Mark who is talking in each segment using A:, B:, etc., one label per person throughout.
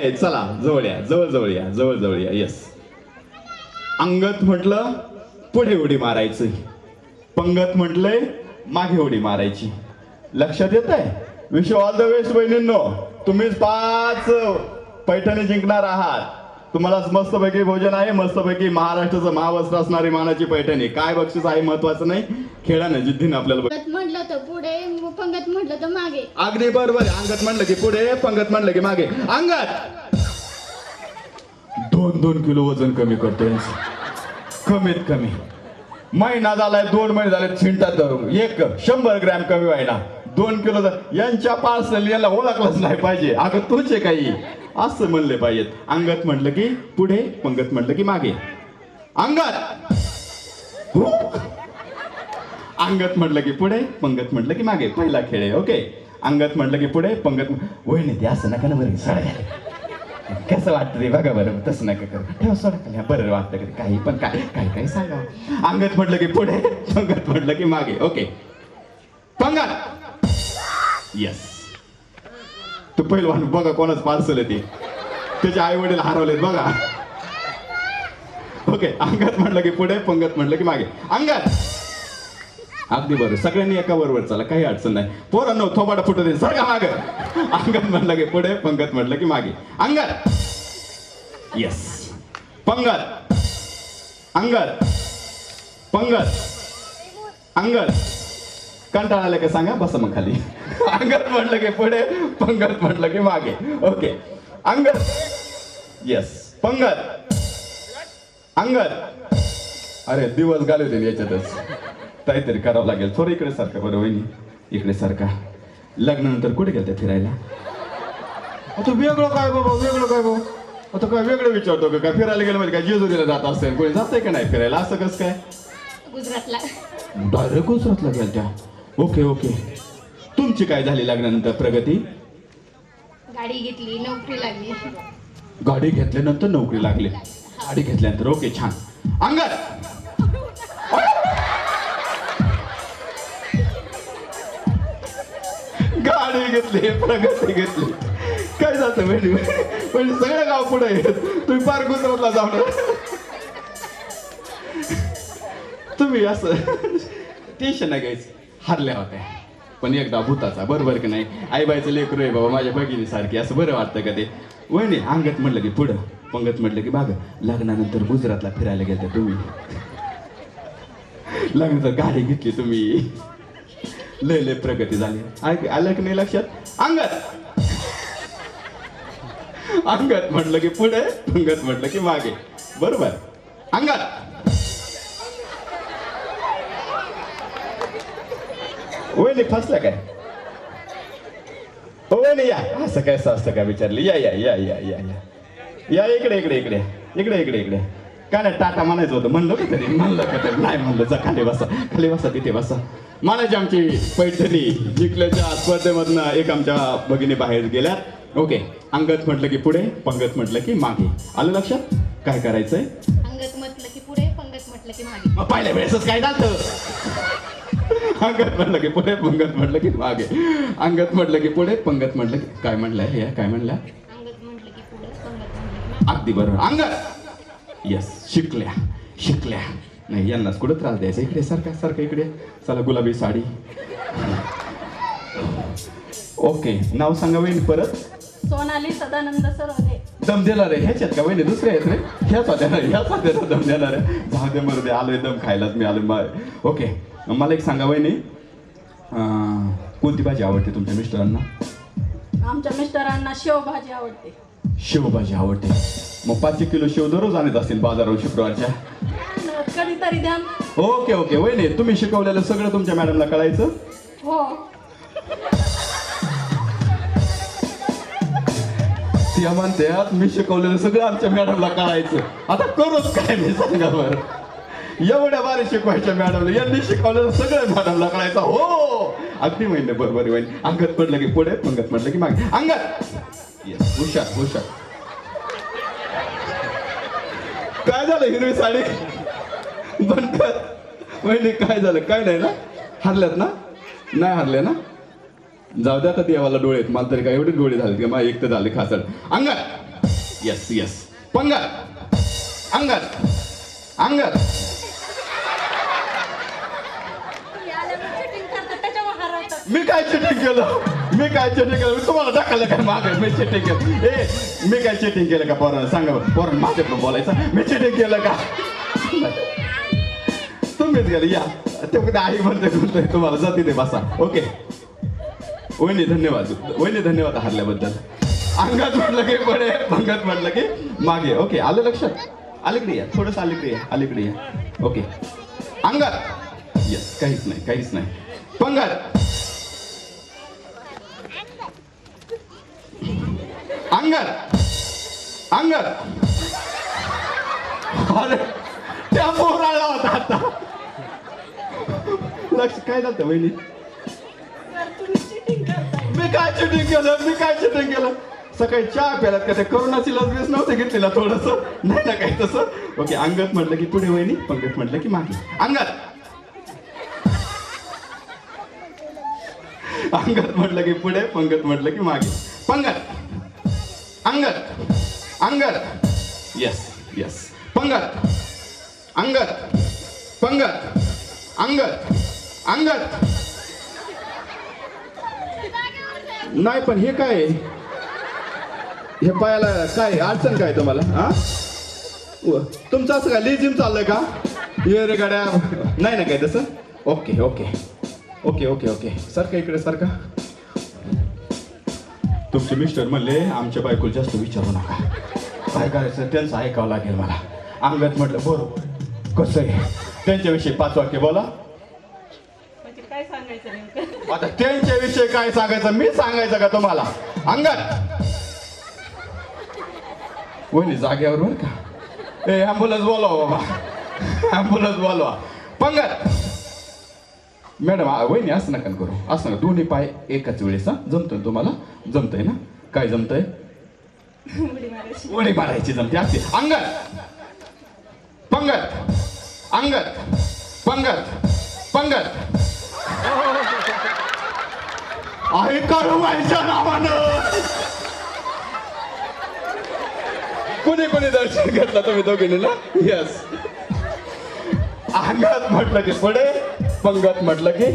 A: चला जवळ या जवळ जवळ या जवळ जवळ या येस अंगत म्हटलं पुढे उडी मारायची. पंगत म्हटलंय मागे उडी मारायची. लक्षात येत आहे विश ऑल द वेस्ट बहिणींनो. तुम्हीच पाच पैठणी जिंकणार आहात. तुम्हाला मस्तपैकी भोजन आहे मस्तपैकी महाराष्ट्राचं महावस्त्र असणारी मानाची पैठणी. काय बक्षीस आहे महत्वाचं नाही खेळानं जिद्दीनं आपल्याला
B: म्हटलं तर पुढे पंगत म्हटलं तर मागे.
A: अगदी बरोबर आहे. अंगत म्हणलं की पुढे पंगत म्हणलं की मागे. अंगत! दोन दोन किलो वजन कमी करतोय. कमीत कमी. महिना झालाय दोन महिने झाले छिंटात धरून. एक शंभर ग्रॅम कमी व्हायला. दोन किलो झा- यांच्या पार्सल याला ओळखलंच नाही पाहिजे. अगं तुझे काही. असं म्हणले पाहिजेत अंगत म्हटलं की पुढे पंगत म्हटलं की मागे. अंगत! अंगत म्हटलं की पुढे पंगत म्हटलं की मागे. पहिला खेळ आहे ओके? अंगत म्हटलं की पुढे पंगत वहिनी ते असं नका ना बरं सडा कसं वाटतं ते बघा बरं तसं नका करू. ठेवा सोडा खाली. बरं वाटतं का काही पण काय काही काही सांगा. अंगत म्हटलं की पुढे पंगत म्हटलं की मागे. ओके? पंगत! येस तो पहिलवान बघा कोणाच पार्सल आहे ते. त्याचे आई वडील हरवलेत बघा. ओके अंगत म्हटलं की पुढे पंगत म्हटलं की मागे. अंगत! अगदी बरोबर. सगळ्यांनी एका बरोबर चला काही अडचण नाही. पोरांनो थोबाडा फुटू दे. सगळ्या माग. अंगत म्हटलं की पुढे पंगत म्हटलं की मागे. अंगत! येस पंगत! अंगत! पंगत! अंगत! कंटाळा आला का सांगा? बसा मग खाली. अंगत म्हटलं की पुढे पंगत म्हटलं की मागे. ओके अंगत येस पंगत. अंगत अरे दिवस घालवते याच्यातच. काहीतरी करावं लागेल. थोडं इकडे सारखा बरं वहिनी इकडे सारखा. लग्नानंतर कुठे गेलते फिरायला? आता वेगळं काय बाबा वेगळं काय बाबा? आता काय वेगळं विचारतो का? काय फिरायला गेलं म्हणजे काय जेजुरीला जात असेल कोणी जातंय का नाही फिरायला? असं कसं काय?
B: गुजरातला.
A: डायरेक्ट गुजरातला गेल त्या ओके ओके. तुमची काय झाली लग्नानंतर प्रगती?
B: गाडी घेतली नोकरी लागली.
A: गाडी घेतल्यानंतर नोकरी लागली. गाडी घेतल्यानंतर ओके छान. अंगत गाडी घेतली प्रगती घेतली. काय जातं म्हणजे? म्हणजे सगळं गाव पुढे. तुम्ही पार गुजरातला जाऊन तुम्ही असं टेन्शन नाही घ्यायचं. हरल्या होत्या. पण एकदा भूताचा बरोबर की नाही? आईबाईचं लेकरू आहे बाबा माझ्या भगिनी सारखी असं बरं वाटतं का ते? वहिनी अंगत म्हटलं की पुढं पंगत म्हटलं की बाग लग्नानंतर गुजरातला फिरायला गेलं तुम्ही. लग्नानंतर गाडी घेतली तुम्ही. लय लय प्रगती झाली. ऐक आलं की नाही लक्षात? अंगत! अंगत म्हटलं की पुढे पंगत म्हटलं की मागे. बरोबर? अंगत! वहिनी फसलं काय हो वहिनी या असं काय असं काय विचारली या या या या या या या इकडे इकडे इकडे इकडे इकडे इकडे काय नाही टाटा म्हणायचं होतं म्हणलं का तरी म्हणलं का तरी नाही म्हणलं जा खाली बसा खाली बसा तिथे बसा म्हणायची आमची पैठणी जिंकल्याच्या स्पर्धेमधनं एक आमच्या भगिनी बाहेर गेल्या ओके अंगत म्हटलं की पुढे पंगत म्हटलं की मागे. आलं लक्षात? काय करायचंय?
B: अंगत म्हटलं की पुढे पंगत म्हटलं की मागे.
A: मग पहिल्या वेळेसच काय झालं अंगत म्हटलं की पुढे पंगत म्हटलं की मागे. अंगत म्हटलं की पुढे पंगत म्हटलं की काय म्हणलंय हे? काय
B: म्हटलं म्हटलं की
A: अगदी बरोबर. अंगत! येस शिकल्या शिकल्या. नाही यांनाच कुठं त्रास द्यायचा? इकडे सारखा सारखं इकडे. चला गुलाबी साडी. ओके नाव सांगा वहिनी परत.
C: सोनाली सदानंद सरोदे.
A: दम देणार आहे. ह्याच्यात का वहिनी दुसरे आहेत रे. ह्याच होत्या ना ह्याच होत्या दम देणार आहे. दे मरू दे. आलोय दम खायलाच मी आलोय ओके. मला एक सांगा वहिनी. कोणती भाजी आवडते तुमच्या मिस्टरांना?
C: आमच्या मिस्टरांना शेवभाजी आवडते.
A: शेवभाजी आवडते. मग पाच एक किलो शेव दररोज आणत असतील बाजारावर शुक्रवारच्या.
C: कधीतरी द्या
A: ओके ओके. वहिनी तुम्ही शिकवलेलं सगळं तुमच्या मॅडमला कळायचं?
C: हो.
A: त्या म्हणतात मी शिकवलेलं सगळं आमच्या मॅडमला कळायचं. आता करूच काय मी सांगा बरं. एवढ्या बारे शिकवायच्या मॅडमला यांनी शिकवलं सगळं मॅडमला कळायचं हो! अगदी महिने बरोबर वहिनी. अंगत पडलं की पुढे पंगत पडलं की मागे. अंगत! येस हुशार हुशार. काय झालं हिरवी साडी? बनकर कर वहिनी काय झालं? काय नाही ना? हरल्यात ना? नाही हरले ना? जाऊ द्या आता देवाला डोळे आहेत. मला तरी काय एवढे डोळे झाले की मला एक तर झाले खासड अंगत! येस येस पंगत! अंगत! अंगत! मी काय चिटिंग केलं? मी काय चिटिंग केलं? मी तुम्हाला दाखवलं काय मागे? मी चिटिंग केलं. ए मी काय चिटिंग केलं का बरं सांगा बरं. पोरानं माझ्या पण बोलायचं. मी चिटिंग केलं का? तुम्हीच गेले. या. ते आई म्हणते म्हणतोय तुम्हाला जाती दे बसा. ओके. वहिनी धन्यवाद. वहिनी धन्यवाद हारल्याबद्दल. अंगात म्हटलं की पुढे पंगात म्हटलं की मागे. ओके आलं लक्षात? अलीकडे या थोडंसं अलीकडे या अलीकडे या ओके. अंगात? येस काहीच नाही काहीच नाही. पंगात? अंगात अंगात अरे त्या पोराला होता आता. लक्ष काय झालं वहिनी? मी काय शूटिंग केलं? मी काय शूटिंग केलं? सकाळी चहा प्यालात का त्या करोनाची लस बेस नव्हते घेतलेला थोडस? नाही ना काही तसं? ओके अंगत म्हटलं की पुढे वहिनी पंगत म्हटलं की मागे. अंगत. अंगत म्हटलं की पुढे पंगत म्हटलं की मागे. पंगत. अंगत अंगत येस येस पंगत. अंगत पंगत. अंगत अंगत नाही पण हे काय? हे पायाला काय अडचण काय तुम्हाला हा? तुमचं असं काय लिजिम चाललंय का? ये रे गाड्या. नाही ना काय तसं? Okay okay okay okay okay सारखं इकडे सारखा. तुमचे मिस्टर म्हणले आमच्या बायकोला जास्त विचारू नका. काय करायचं? त्यांचं ऐकावं लागेल मला. अंगत म्हटलं बरोबर. कसं आहे? त्यांच्याविषयी पाच वाक्य बोला.
C: म्हणजे काय सांगायचं
A: आता त्यांच्याविषयी काय सांगायचं? मी सांगायचं का तुम्हाला? अंगत वहिनी जाग्यावर बर का? ए ॲम्ब्युलन्स बोलवा बाबा. ॲम्ब्युलन्स बोलवा. पंगत! मॅडम वहिनी असं नका करू. असं नका. दोन्ही पाय एकाच वेळेस हा? जमतंय तुम्हाला? जमतंय ना? काय जमतंय?
C: उडी मारायची.
A: जमते. असते अंगत पंगत! अंगत पंगत! पंगत! आहे कडवायच्या नावानं. कोणी कोणी दर्शन घेतलं तुम्ही दोघींनी ना? यस अंगात म्हटलं की पुढे पंगत म्हटलं की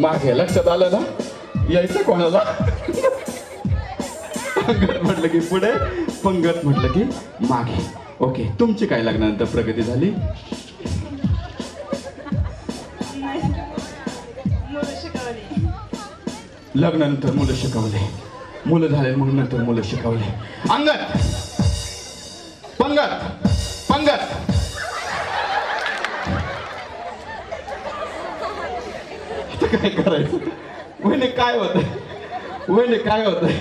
A: मागे लक्षात आलं ना? यायचं कोणाला? पंगत म्हटलं की पुढे पंगत म्हटलं की मागे. ओके तुमची काय लग्नानंतर प्रगती झाली? लग्नानंतर मुलं शिकवले. मुलं झाले म्हणून नंतर मुलं शिकवले. अंगत पंगत! पंगत! काय करायचं? वहिने काय होतंय? वहिने काय होतंय?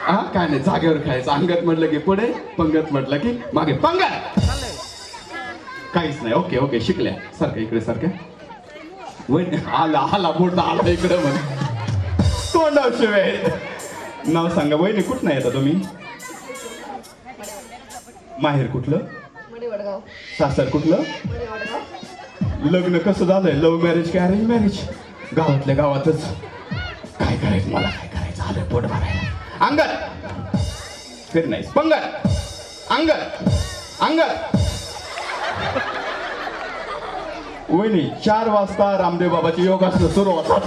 A: हा काय नाही जागेवर खायचं. अंगत म्हटलं की पुढे पंगत म्हटलं की मागे. पंगत! काहीच नाही. ओके ओके शिकल्या. सारखं इकडे सारखं. वहिनी आला आला मोठा आला इकडे म्हणे. तोंडाव शिवाय नाव सांगा. वहिनी कुठं येता तुम्ही? माहेर कुठलं? सासर कुठलं? लग्न कसं झालंय? लव्ह मॅरेज की अरेंज मॅरेज गावातल्या गावातच काय करायचं? मला काय करायचं? आलं पोट भरायला. अंगत फिर नाही. पंगत! अंगत अंगत वहिनी चार वाजता रामदेव बाबाची योगासनं सुरू होतात.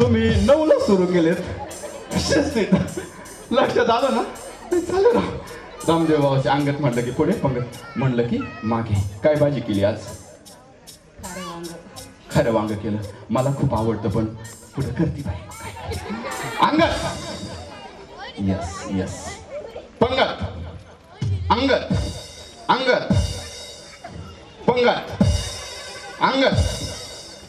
A: तुम्ही नऊला सुरू केलेत. लक्षात आलं ना? ते चालेल. ना रामदेव बाबाच्या अंगत म्हटलं की पुढे पंगत म्हणलं की मागे. काय भाजी केली आज?
C: खरं वांग
A: केलं. मला खूप आवडतं पण पुढे करते बाई अंगत यस यस पंगत! अंगत अंगत पंगत! अंगत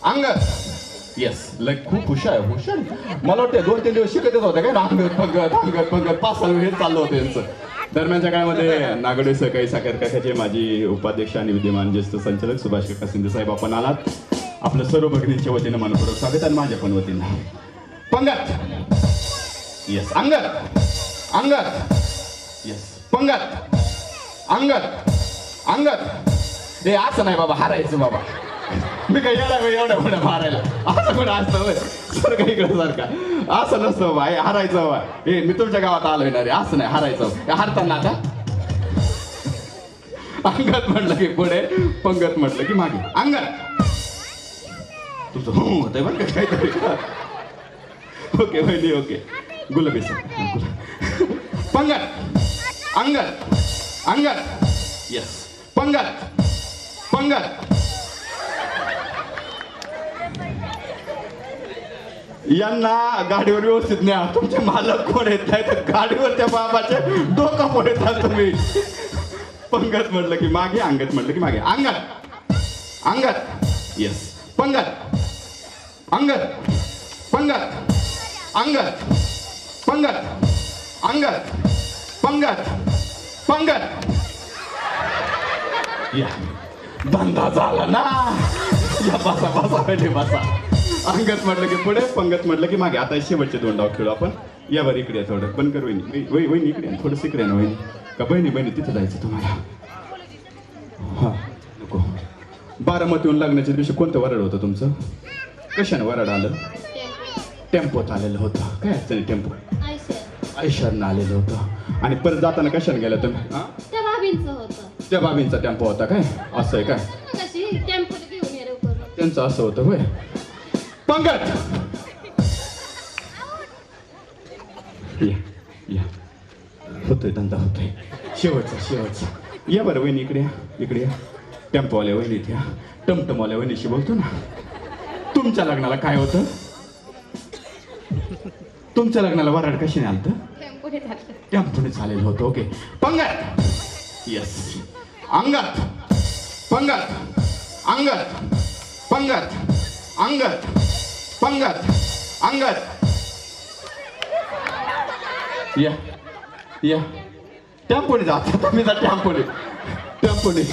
A: अंगत येस लाईक खूप हुशार आहे हुशार मला वाटतं दोन तीन दिवस शिकतच होते काय? अंगत पंगत अंगत पंगत. पाच सहा हे चाललं होतं यांचं. दरम्यानच्या काळामध्ये नागडे सहकारी साखर काकाचे माजी उपाध्यक्ष आणि विद्यमान ज्येष्ठ संचालक सुभाष काका शिंदे साहेब आपण आलात. आपलं सर्व भगिनींच्या वतीनं मनपूर्वक स्वागत आणि माझ्या पण वतीनं. पंगत. येस अंगत. अंगत. येस पंगत. अंगत. अंगत. हे असं नाही बाबा हारायचं बाबा. मी काही येणार एवढ्या मोठ्या मारायला. असं कुठं असतं सर काही इकडे सारखा. असं नसतं हे हारायचं बाबा. हे मी तुमच्या गावात आलो येणार रे असं नाही हारायचं हारताना आता. अंगत म्हटलं की पुढे पंगत म्हटलं की मागे. अंगत. तुमचं हो होतंय बरं का काहीतरी ओके वहिनी ओके गुलाबी सर गुलाब पंगत अंगत अंगत येस पंगत पंगत यांना गाडीवर व्यवस्थित न्या. तुमचे मालक कोण येत नाही तर गाडीवर त्या बाबाचे डोकं पडतात तुम्ही. पंगत म्हटलं की मागे अंगत म्हटलं की मागे. अंगत. अंगत. येस पंगत. अंगत पंगत अंगत पंगत अंगत पंगत पंगत. या. धंदा झाला ना. या बसा बसा पहिले बसा. अंगत म्हटलं की पुढे पंगत म्हटलं की मागे. आता शेवटचे दोन डाव खेळू आपण. या बरं इकडे थोडं. पण कर वहिनी. वही वहिनी इकडे थोडंसं इकडे ना वहिनी. का बहिणी बहिणी तिथं जायचं तुम्हाला. हां नको. बारामतीहून लग्नाच्या दिवशी कोणतं वरड होतं तुमचं? कशाने वरड आलं? टेम्पोत आलेलं होतं. काय अडचणी टेम्पो ऐश्वर्यानं आलेलं होतं. आणि परत जाताना कशाने गेलं तुम्ही? हा?
D: त्या
A: त्या बाबींचा टेम्पो होता काय? असं आहे काय? त्यांचं असं होतं होय. पंगत या या. होतोय धंदा होतोय. शेवटचा शेवटचा. या बरं वहिनी इकडे या इकडे या. टेम्पोवाल्या वहिनीत या. टमटमवाल्या वहिनीशी बोलतो ना. तुमच्या लग्नाला काय होतं? तुमच्या लग्नाला वराड कशाने आलतं?
B: टेम्पोने
A: चालेल होतं ओके. पंगत! येस अंगत! पंगत! अंगत! पंगत! अंगत! पंगत! अंगत! या. या. टेम्पोने जा. तुम्ही जा टेम्पोने. टेम्पोने.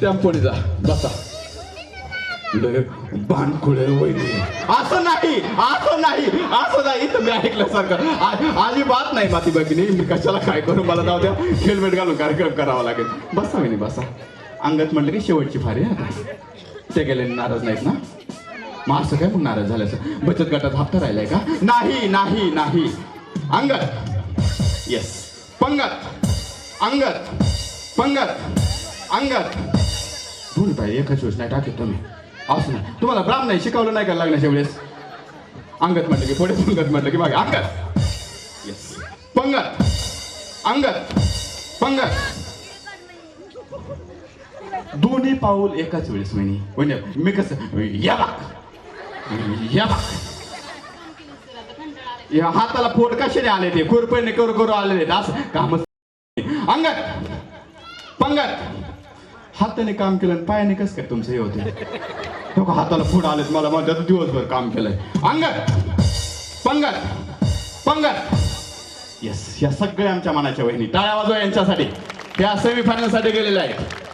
A: टेम्पोने जा. बसा. लय वहिनी असं नाही असं नाही असं नाही. तुम्ही ऐकलं सारखं अजिबात नाही माती भगिनी मी कशाला काय करू? मला जाऊ द्या. हेल्मेट घालून कार्यक्रम करावा लागेल. बसा वहिनी बसा. अंगात म्हटलं की शेवटची फारी आता ते गेले नाराज नाहीत ना? मग असं काय मग नाराज झाल्याचं बचत गटात हप्ता राहिलाय का? नाही नाही नाही. अंगत येस पंगत. अंगत पंगत. अंगत दोन पाहिजे एकाच योजना टाकेल तुम्ही. असं नाही तुम्हाला ब्राह्मण नाही शिकवलं नाही का लग्नाच्या वेळेस? अंगत म्हटलं की पुढे पंगत म्हटलं की मागे. अंगत येस पंगत. अंगत पंगत. दोन्ही पाऊल एकाच वेळेस म्हणे म्हणजे मी कसं? या बाक या बाक या हाताला फोड कशाने आले ते? खुरपणे करू करू आलेले असं कामच अंगत पंगत. हाताने काम केलं आणि पायाने कसं काय तुमचं हे होते? का हाताला फोड आलेत मला माझ्या दिवसभर काम केलंय. अंगत पंगत! पंगत! येस या सगळ्या आमच्या मनाच्या वहिनी टाळ्या वाजवा यांच्यासाठी. त्या सेमीफायनलसाठी गेलेल्या आहेत.